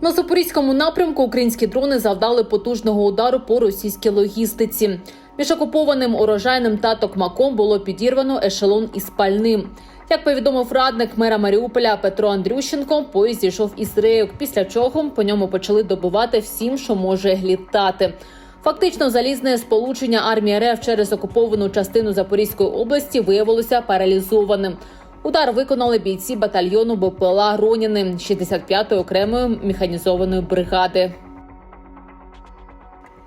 На запорізькому напрямку українські дрони завдали потужного удару по російській логістиці. Між окупованим урожайним та токмаком було підірвано ешелон із пальним. Як повідомив радник мера Маріуполя Петро Андрющенко, поїзд зійшов із рейок, після чого по ньому почали добувати всім, що може літати. Фактично, залізне сполучення армії РФ через окуповану частину Запорізької області виявилося паралізованим. Удар виконали бійці батальйону БПЛА Роніни 65-ї окремої механізованої бригади.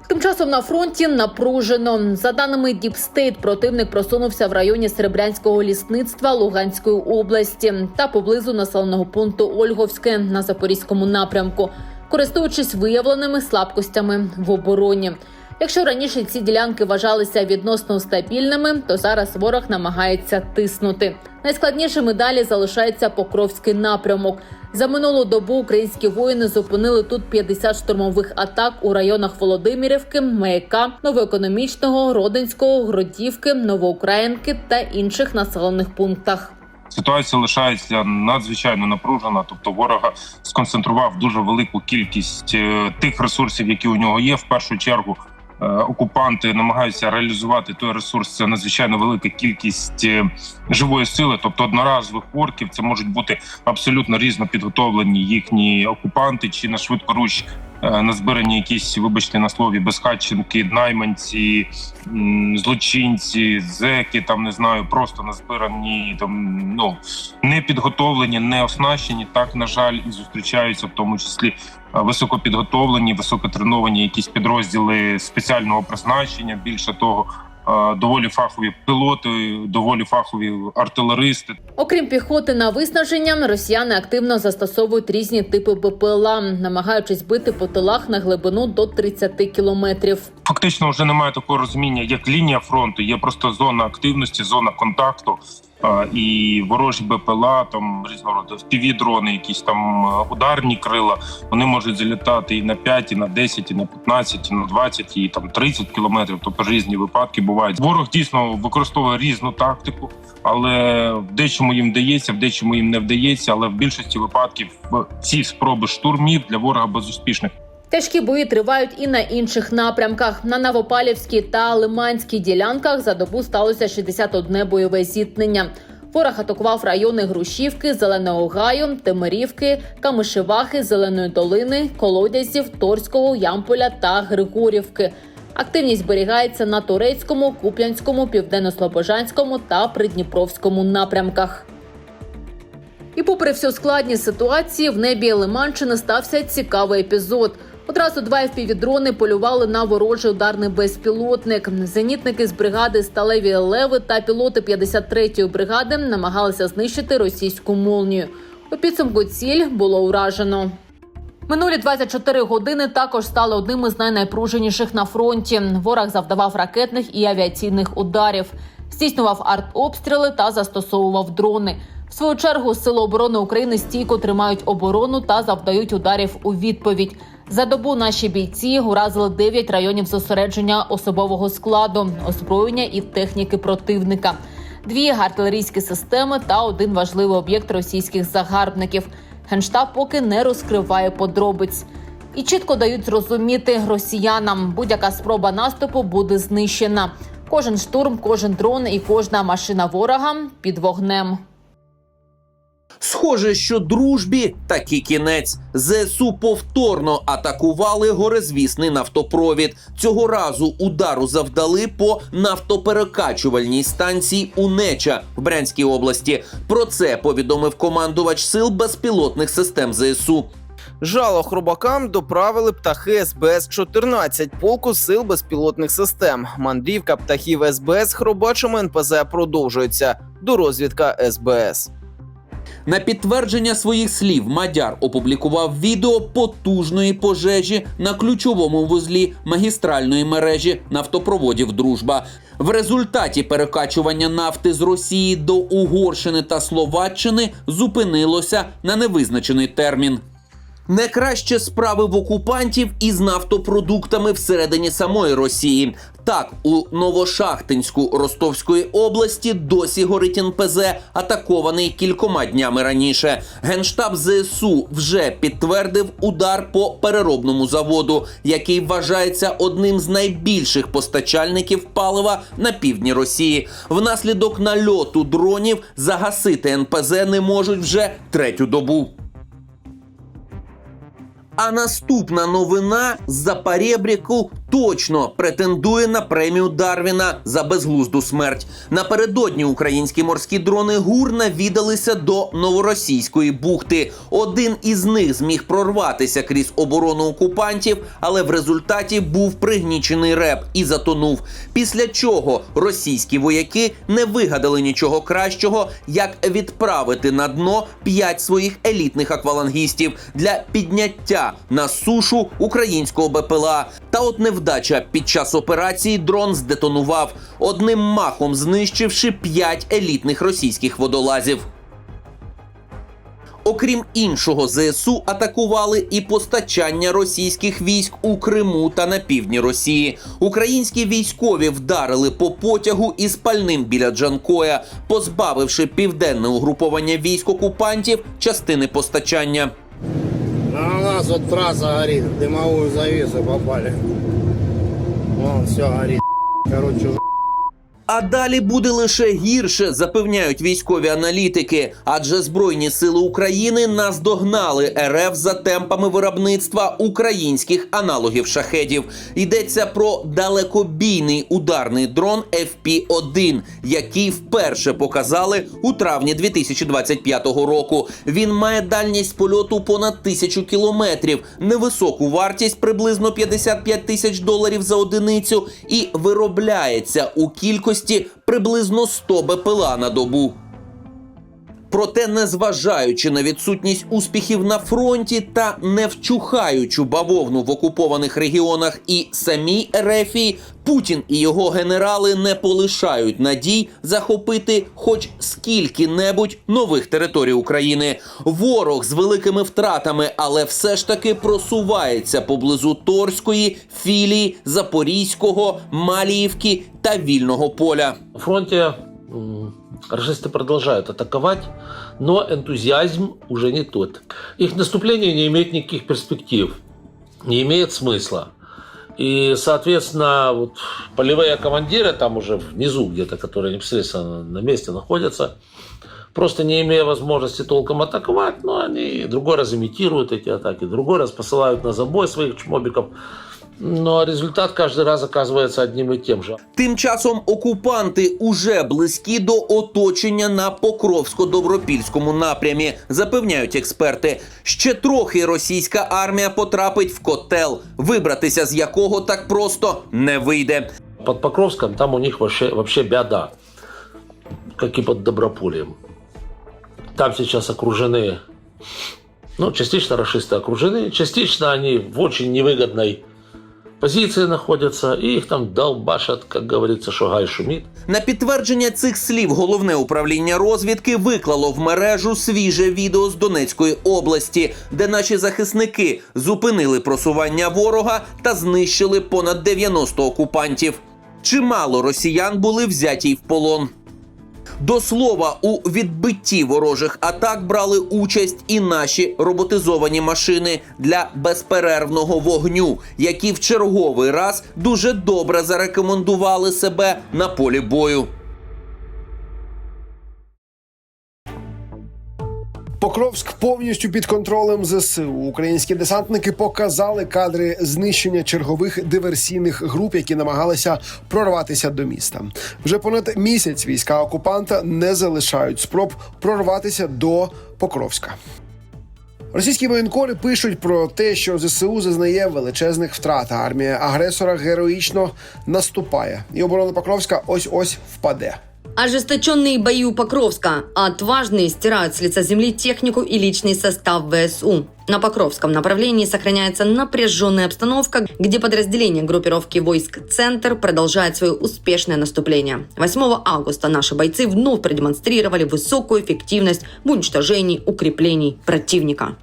Тим часом на фронті напружено. За даними Діпстейт, противник просунувся в районі Серебрянського лісництва Луганської області та поблизу населеного пункту Ольговське на запорізькому напрямку, користуючись виявленими слабкостями в обороні. Якщо раніше ці ділянки вважалися відносно стабільними, то зараз ворог намагається тиснути. Найскладнішими далі залишається Покровський напрямок. За минулу добу українські воїни зупинили тут 50 штурмових атак у районах Володимирівки, Маяка, Новоекономічного, Родинського, Гродівки, Новоукраїнки та інших населених пунктах. Ситуація лишається надзвичайно напружена. Тобто, ворога сконцентрував дуже велику кількість е, тих ресурсів, які у нього є. В першу чергу окупанти намагаються реалізувати той ресурс. Це надзвичайно велика кількість е, живої сили, тобто одноразових орків. Це можуть бути абсолютно різно підготовлені їхні окупанти чи на швидкоруч е, назбирані якісь, вибачте на слові, безхатченки, найманці, злочинці, зеки, там не знаю, просто назбирані там ну не підготовлені, не оснащені. Так на жаль, і зустрічаються в тому числі е, високопідготовлені, високотреновані якісь підрозділи спеціального призначення. Більше того, е, доволі фахові пілоти, доволі фахові артилеристи. Окрім піхоти на виснаження, росіяни активно застосовують різні типи БПЛА, намагаючись бити по тилах на глибину до 30 кілометрів. Фактично вже немає такого розуміння, як лінія фронту. Є просто зона активності, зона контакту. І ворожі БПЛА, там різного роду впівдрони, якісь там е, ударні крила. Вони можуть залітати і на 5, і на 10, і на 15, і на 20, і там 30 кілометрів. Тобто різні випадки бувають. Ворог дійсно використовує різну тактику, але в дечому їм вдається, в дечому їм не вдається. Але в більшості випадків ці спроби штурмів для ворога безуспішних. Тяжкі бої тривають і на інших напрямках. На Новопалівській та Лиманській ділянках за добу сталося 61 бойове зіткнення. Ворог атакував райони Грушівки, Зеленого Гаю, Темирівки, Камишевахи, Зеленої долини, Колодязів, Торського, Ямполя та Григорівки. Активність зберігається на турецькому, куп'янському, південно-слобожанському та придніпровському напрямках. І попри всю складність ситуації, в небі Лиманщини стався цікавий епізод. Одразу два FPV-дрони полювали на ворожий ударний безпілотник. Зенітники з бригади Сталеві Леви та пілоти 53-ї бригади намагалися знищити російську молнію. У підсумку ціль було уражено. Минулі 24 години також стали одним із найнайпруженіших на фронті. Ворог завдавав ракетних і авіаційних ударів, здійснював артобстріли та застосовував дрони. В свою чергу Сили оборони України стійко тримають оборону та завдають ударів у відповідь. За добу наші бійці уразили 9 районів зосередження особового складу, озброєння і техніки противника, дві артилерійські системи та один важливий об'єкт російських загарбників. Генштаб поки не розкриває подробиць. І чітко дають зрозуміти росіянам, будь-яка спроба наступу буде знищена. Кожен штурм, кожен дрон і кожна машина ворога під вогнем. Схоже, що дружбі таки кінець. ЗСУ повторно атакували горизвісний нафтопровід. Цього разу удару завдали по нафтоперекачувальній станції Унеча в Брянській області. Про це повідомив командувач сил безпілотних систем ЗСУ. Жало хробакам доправили птахи СБС 14 полку сил безпілотних систем. Мандрівка птахів СБС хробачими НПЗ продовжується. До розвідка СБС. На підтвердження своїх слів Мадяр опублікував відео потужної пожежі на ключовому вузлі магістральної мережі нафтопроводів Дружба. В результаті перекачування нафти з Росії до Угорщини та Словаччини зупинилося на невизначений термін. Не краще справи в окупантів із нафтопродуктами всередині самої Росії. Так, у Новошахтинську Ростовської області досі горить НПЗ, атакований кількома днями раніше. Генштаб ЗСУ вже підтвердив удар по переробному заводу, який вважається одним з найбільших постачальників палива на півдні Росії. Внаслідок нальоту дронів загасити НПЗ не можуть вже третю добу. А наступна новина з-за перебріку точно претендує на премію Дарвіна за безглузду смерть. Напередодні українські морські дрони ГУР навідалися до новоросійської бухти. Один із них зміг прорватися крізь оборону окупантів, але в результаті був пригнічений реп і затонув. Після чого російські вояки не вигадали нічого кращого, як відправити на дно п'ять своїх елітних аквалангістів для підняття на сушу українського БПЛА. Та от невдача під час операції дрон здетонував, одним махом знищивши п'ять елітних російських водолазів. Окрім іншого, ЗСУ атакували і постачання російських військ у Криму та на півдні Росії. Українські військові вдарили по потягу із пальним біля Джанкоя, позбавивши південне угруповання військ окупантів частини постачання. Нас вот трасса горит, дымовую завесу попали. Вон все горит. Короче, А далі буде лише гірше, запевняють військові аналітики. Адже Збройні сили України наздогнали РФ за темпами виробництва українських аналогів шахедів. Йдеться про далекобійний ударний дрон FP-1, який вперше показали у травні 2025 року. Він має дальність польоту понад тисячу кілометрів, невисоку вартість приблизно 55 тисяч доларів за одиницю, і виробляється у кількості приблизно 100 БПЛА на добу. Проте, незважаючи на відсутність успіхів на фронті та не вчухаючу бавовну в окупованих регіонах і самій Ерефії, Путін і його генерали не полишають надій захопити хоч скільки-небудь нових територій України. Ворог з великими втратами, але все ж таки просувається поблизу Торської, Філії, Запорізького, Маліївки та Вільного поля. На фронте м, расисты продолжают атаковать, но энтузиазм уже не тот. Их наступление не имеет никаких перспектив, не имеет смысла. И, соответственно, вот полевые командиры там уже внизу где-то, которые непосредственно на месте находятся, просто не имея возможности толком атаковать, но они другой раз имитируют эти атаки, другой раз посылают на забой своих чмобиков. Но результат каждый раз оказывается одним и тем же. Тим часом окупанти уже близькі до оточення на Покровсько-Добропільському напрямі, запевняють експерти. Ще трохи російська армія потрапить в котел, вибратися з якого так просто не вийде. Под Покровском там у них вообще, вообще беда, как и под Добропольем. Там сейчас окружены, ну, частично расисты окружены, частично они в очень невыгодной позиции находятся, и их там долбашат, как говорится, шугай шумит. На підтвердження цих слів головне управління розвідки виклало в мережу свіже відео з Донецької області, де наші захисники зупинили просування ворога та знищили понад 90 окупантів. Чимало росіян були взяті в полон. До слова, у відбитті ворожих атак брали участь і наші роботизовані машини для безперервного вогню, які в черговий раз дуже добре зарекомендували себе на полі бою. Покровськ повністю під контролем ЗСУ. Українські десантники показали кадри знищення чергових диверсійних груп, які намагалися прорватися до міста. Вже понад місяць війська окупанта не залишають спроб прорватися до Покровська. Російські воєнкори пишуть про те, що ЗСУ зазнає величезних втрат. Армія агресора героїчно наступає, і оборона Покровська ось ось впаде. Ожесточенные бои у Покровска. Отважные стирают с лица земли технику и личный состав ВСУ. На Покровском направлении сохраняется напряженная обстановка, где подразделение группировки войск «Центр» продолжает свое успешное наступление. 8 августа наши бойцы вновь продемонстрировали высокую эффективность в уничтожении укреплений противника.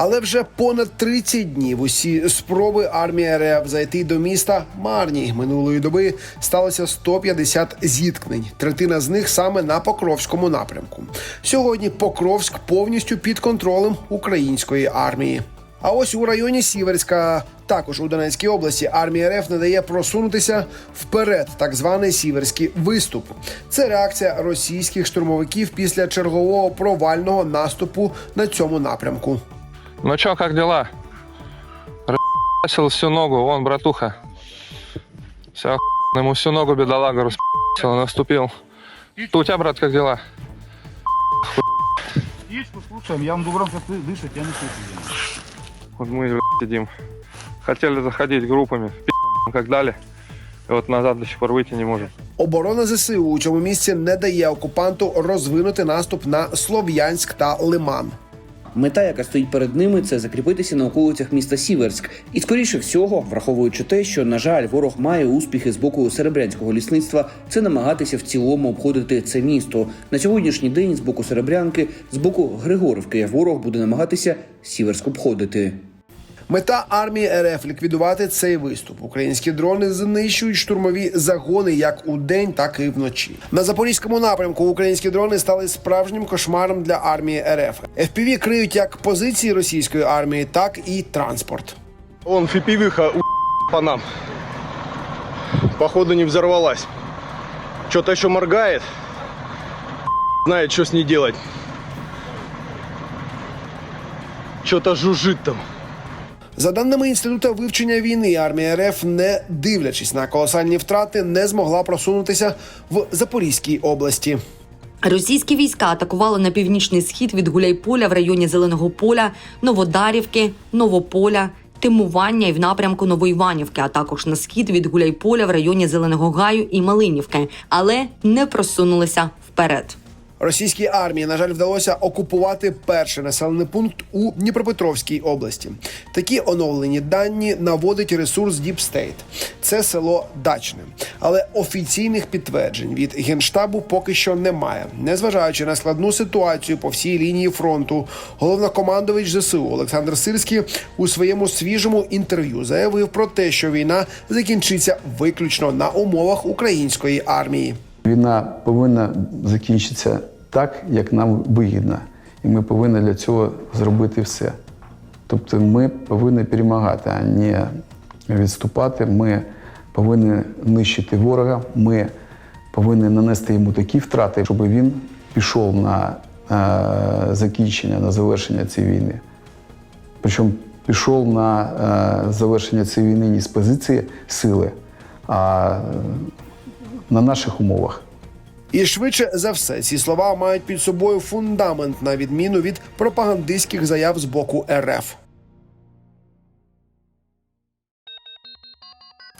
Але вже понад 30 днів усі спроби армії РФ зайти до міста марні. Минулої доби сталося 150 зіткнень. Третина з них саме на Покровському напрямку. Сьогодні Покровськ повністю під контролем української армії. А ось у районі Сіверська, також у Донецькій області, армія РФ не дає просунутися вперед, так званий сіверський виступ. Це реакція російських штурмовиків після чергового провального наступу на цьому напрямку. Ну чё, как дела? Расил всю ногу, вон, братуха. Все, ему всю ногу бедолага распил, наступил. Что у тебя, брат, как дела? Птичку слушаем, я вам говорю, как вы дышите, я не слышу. Вот мы блядь, сидим. Хотели заходить группами, пи***, как дали. И вот назад до сих пор выйти не можем. Оборона ЗСУ у цьому місці не дає окупанту розвинути наступ на Слов'янськ та Лиман. Мета, яка стоїть перед ними, це закріпитися на околицях міста Сіверськ. І скоріше всього, враховуючи те, що на жаль, ворог має успіхи з боку серебрянського лісництва, це намагатися в цілому обходити це місто. На сьогоднішній день з боку Серебрянки, з боку Григорівки, ворог буде намагатися Сіверськ обходити. Мета армії РФ ліквідувати цей виступ. Українські дрони знищують штурмові загони як у день, так і вночі. На запорізькому напрямку українські дрони стали справжнім кошмаром для армії РФ. FPV криють як позиції російської армії, так і транспорт. Фипивиха у по нам. Походу не взорвалась. Что-то еще моргает. Знает, что с ней делать. Что-то жужжит там. За даними інституту вивчення війни, армія РФ, не дивлячись на колосальні втрати, не змогла просунутися в Запорізькій області. Російські війська атакували на північний схід від Гуляйполя в районі Зеленого поля, Новодарівки, Новополя, Тимування і в напрямку Новоіванівки, а також на схід від Гуляйполя в районі Зеленого Гаю і Малинівки, але не просунулися вперед. Російській армії, на жаль, вдалося окупувати перший населений пункт у Дніпропетровській області. Такі оновлені дані наводить ресурс Deep State. Це село Дачне. Але офіційних підтверджень від генштабу поки що немає. Незважаючи на складну ситуацію по всій лінії фронту, головнокомандувач ЗСУ Олександр Сирський у своєму свіжому інтерв'ю заявив про те, що війна закінчиться виключно на умовах української армії. Війна повинна закінчитися так, як нам вигідно. І ми повинні для цього зробити все. Тобто ми повинні перемагати, а не відступати. Ми повинні нищити ворога, ми повинні нанести йому такі втрати, щоб він пішов на е, закінчення, на завершення цієї війни. Причому пішов на е, завершення цієї війни не з позиції сили, а на наших умовах. І швидше за все, ці слова мають під собою фундамент на відміну від пропагандистських заяв з боку РФ.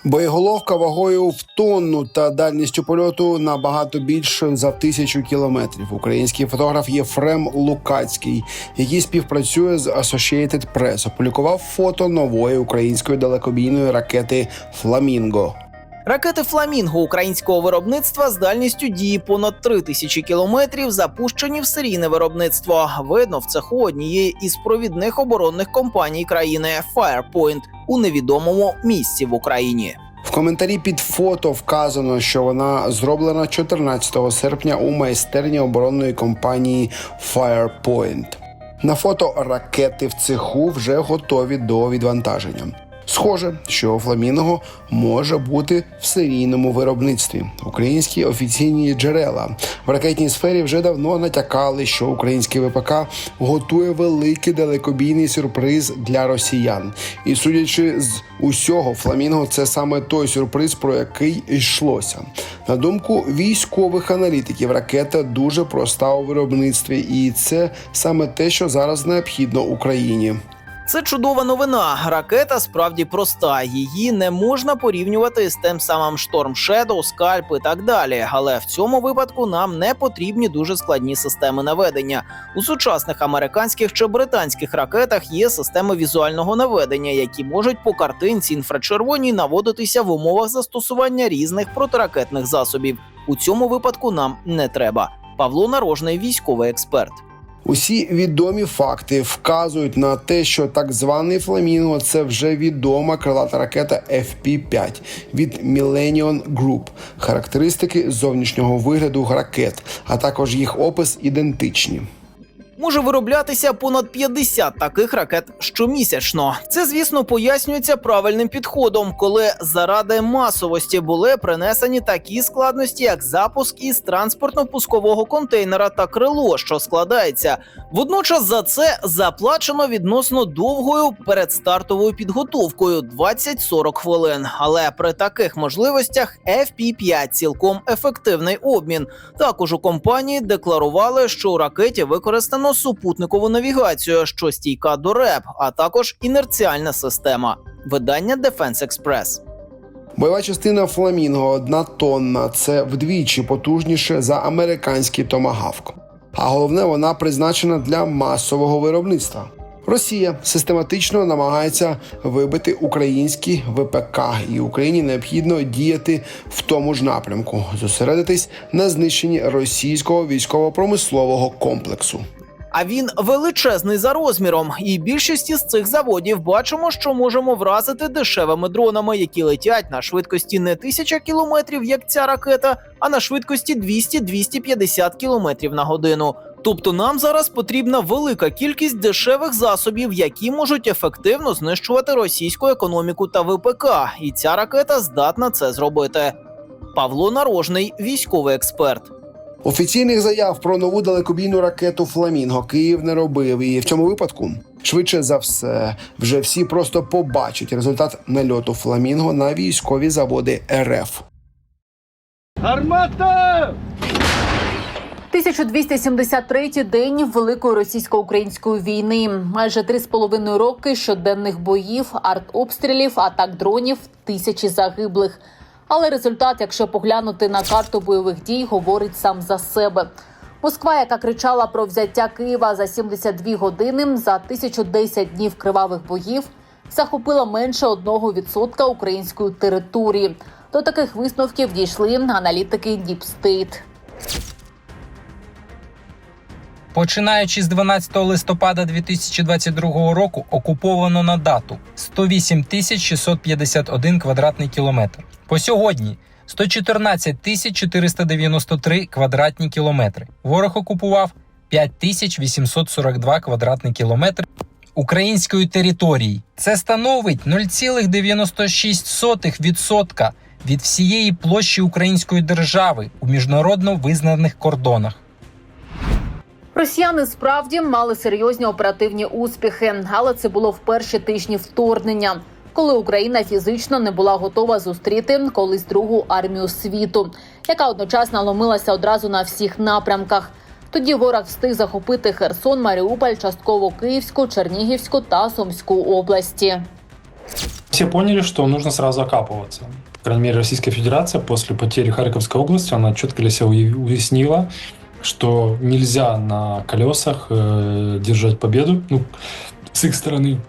Боєголовка вагою в тонну та дальністю польоту набагато більшою за тисячу кілометрів. Український фотограф Єфрем Лукацький, який співпрацює з Associated Press, опублікував фото нової української далекобійної ракети Фламінго. Ракети Фламінго українського виробництва з дальністю дії понад 3 тисячі кілометрів запущені в серійне виробництво. Видно в цеху однієї із провідних оборонних компаній країни Firepoint у невідомому місці в Україні. В коментарі під фото вказано, що вона зроблена 14 серпня у майстерні оборонної компанії Firepoint. На фото ракети в цеху вже готові до відвантаження. Схоже, що фламінго може бути в серійному виробництві. Українські офіційні джерела в ракетній сфері вже давно натякали, що український ВПК готує великий далекобійний сюрприз для росіян. І судячи з усього, фламінго це саме той сюрприз, про який йшлося. На думку військових аналітиків, ракета дуже проста у виробництві, і це саме те, що зараз необхідно Україні. Це чудова новина. Ракета справді проста. Її не можна порівнювати з тим самим Storm Shadow, Scalp і так далі. Але в цьому випадку нам не потрібні дуже складні системи наведення. У сучасних американських чи британських ракетах є системи візуального наведення, які можуть по картинці інфрачервоній наводитися в умовах застосування різних протиракетних засобів. У цьому випадку нам не треба. Павло Нарожний, військовий експерт. Усі відомі факти вказують на те, що так званий Фламінго це вже відома крилата ракета FP-5 від Millennium Group. Характеристики зовнішнього вигляду ракет, а також їх опис ідентичні. Може вироблятися понад 50 таких ракет щомісячно. Це, звісно, пояснюється правильним підходом, коли заради масовості були принесені такі складності, як запуск із транспортно-пускового контейнера та крило, що складається. Водночас за це заплачено відносно довгою передстартовою підготовкою 20-40 хвилин. Але при таких можливостях FP-5 цілком ефективний обмін. Також у компанії декларували, що у ракеті використано супутникову навігацію, що стійка до РЕП, а також інерціальна система. Видання Defense Express. Бойова частина Фламінго одна тонна. Це вдвічі потужніше за американський томагавк. А головне, вона призначена для масового виробництва. Росія систематично намагається вибити українські ВПК, і Україні необхідно діяти в тому ж напрямку, зосередитись на знищенні російського військово-промислового комплексу. А він величезний за розміром, і більшість із цих заводів бачимо, що можемо вразити дешевими дронами, які летять на швидкості не 1000 кілометрів, як ця ракета, а на швидкості 200-250 кілометрів на годину. Тобто нам зараз потрібна велика кількість дешевих засобів, які можуть ефективно знищувати російську економіку та ВПК, і ця ракета здатна це зробити. Павло Нарожний, військовий експерт. Офіційних заяв про нову далекобійну ракету Фламінго Київ не робив. І в цьому випадку, швидше за все, вже всі просто побачать результат нальоту Фламінго на військові заводи РФ. 1273-й день великої російсько-української війни. Майже три з половиною роки щоденних боїв, артобстрілів, атак дронів, тисячі загиблих. Але результат, якщо поглянути на карту бойових дій, говорить сам за себе. Москва, яка кричала про взяття Києва за 72 години, за 1010 днів кривавих боїв, захопила менше 1% української території. До таких висновків дійшли аналітики Діпстейт. Починаючи з 12 листопада 2022 року, окуповано на дату 108 тисяч 651 квадратний кілометр. По сьогодні 114 тисяч 493 квадратні кілометри. Ворог окупував 5 тисяч 842 квадратні кілометри української території. Це становить 0,96% від всієї площі української держави у міжнародно визнаних кордонах. Росіяни справді мали серйозні оперативні успіхи, але це було в перші тижні вторгнення, коли Україна фізично не була готова зустріти колись другу армію світу, яка одночасно ломилася одразу на всіх напрямках. Тоді ворог встиг захопити Херсон, Маріуполь, частково Київську, Чернігівську та Сумську області. Все поняли, что нужно сразу окапываться. По крайней мере, Российская Федерация после потери Харьковской области, она четко для себя уяснила, что нельзя на колесах э, держать победу. Ну, с их стороны.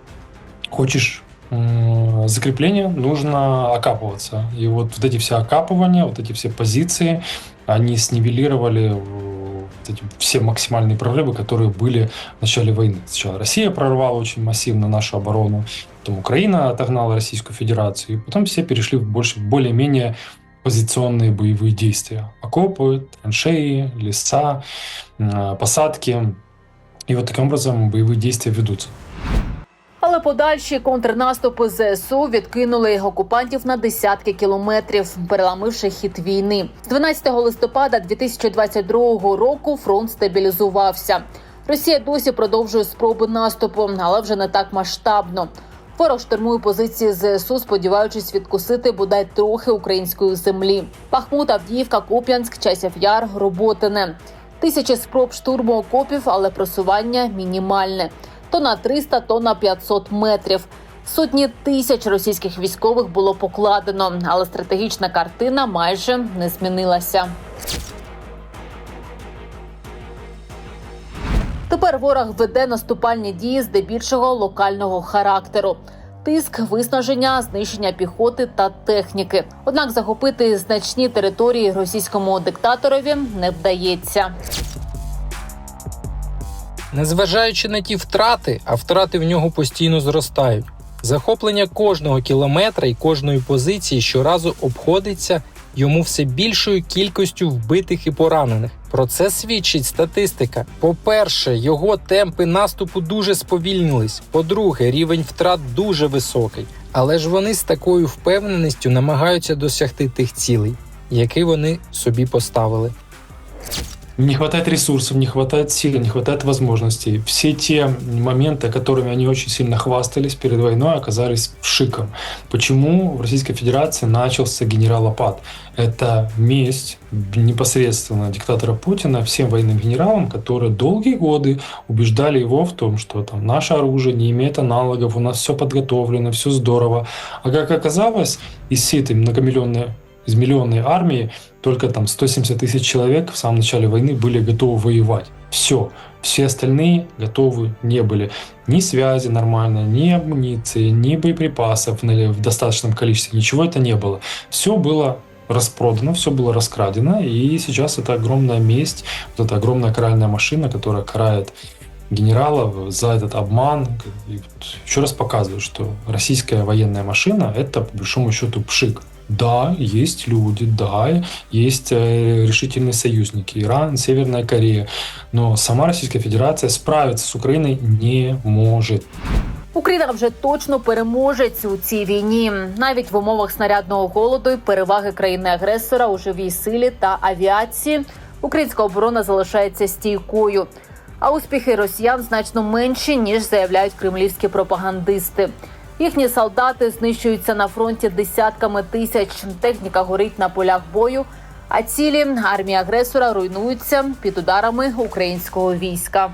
Хочешь м, закрепления, нужно окапываться. И вот, вот эти все окапывания, вот эти все позиции, они снивелировали э, эти все максимальные прорывы, которые были в начале войны. Сначала Россия прорвала очень массивно нашу оборону, потом Украина отогнала Российскую Федерацию, и потом все перешли в больше, более-менее позиционные боевые действия. Окопы, траншеи, леса, э, посадки. И вот таким образом боевые действия ведутся. Але подальші контрнаступи ЗСУ відкинули окупантів на десятки кілометрів, переламивши хід війни. З 12 листопада 2022 року фронт стабілізувався. Росія досі продовжує спроби наступу, але вже не так масштабно. Ворог штурмує позиції ЗСУ, сподіваючись відкусити бодай трохи української землі. Бахмут, Авдіївка, Куп'янськ, Часів Яр, Роботине. Тисячі спроб штурму окопів, але просування мінімальне. То на 300, то на 500 метрів. Сотні тисяч російських військових було покладено, але стратегічна картина майже не змінилася. Тепер ворог веде наступальні дії здебільшого локального характеру. Тиск, виснаження, знищення піхоти та техніки. Однак захопити значні території російському диктаторові не вдається. Незважаючи на ті втрати, а втрати в нього постійно зростають. Захоплення кожного кілометра і кожної позиції щоразу обходиться йому все більшою кількістю вбитих і поранених. Про це свідчить статистика. По-перше, його темпи наступу дуже сповільнились. По-друге, рівень втрат дуже високий. Але ж вони з такою впевненістю намагаються досягти тих цілей, які вони собі поставили. Не хватает ресурсов, не хватает сил, не хватает возможностей. Все те моменты, которыми они очень сильно хвастались перед войной, оказались шиком. Почему в Российской Федерации начался генералопад? Это месть непосредственно диктатора Путина всем военным генералам, которые долгие годы убеждали его в том, что там наше оружие не имеет аналогов, у нас все подготовлено, все здорово. А как оказалось, из всей этой многомиллионной из миллионной армии только там 170 тысяч человек в самом начале войны были готовы воевать. Все. Все остальные готовы не были. Ни связи нормальной, ни амуниции, ни боеприпасов в достаточном количестве. Ничего это не было. Все было распродано, все было раскрадено, и сейчас это огромная месть, вот эта огромная каральная машина, которая карает генералов за этот обман. И еще раз показывает, что российская военная машина – это, по большому счету, пшик. Да, есть люди, да, есть э, решительные союзники, Иран, Северная Корея, но сама Российская Федерация справиться с Украиной не может. Україна вже точно переможець у цій війні, навіть в умовах снарядного голоду і переваги країни-агресора у живій силі та авіації. Українська оборона залишається стійкою. А успіхи росіян значно менші ніж заявляють кремлівські пропагандисти. Їхні солдати знищуються на фронті десятками тисяч. Техніка горить на полях бою. А цілі армії агресора руйнуються під ударами українського війська.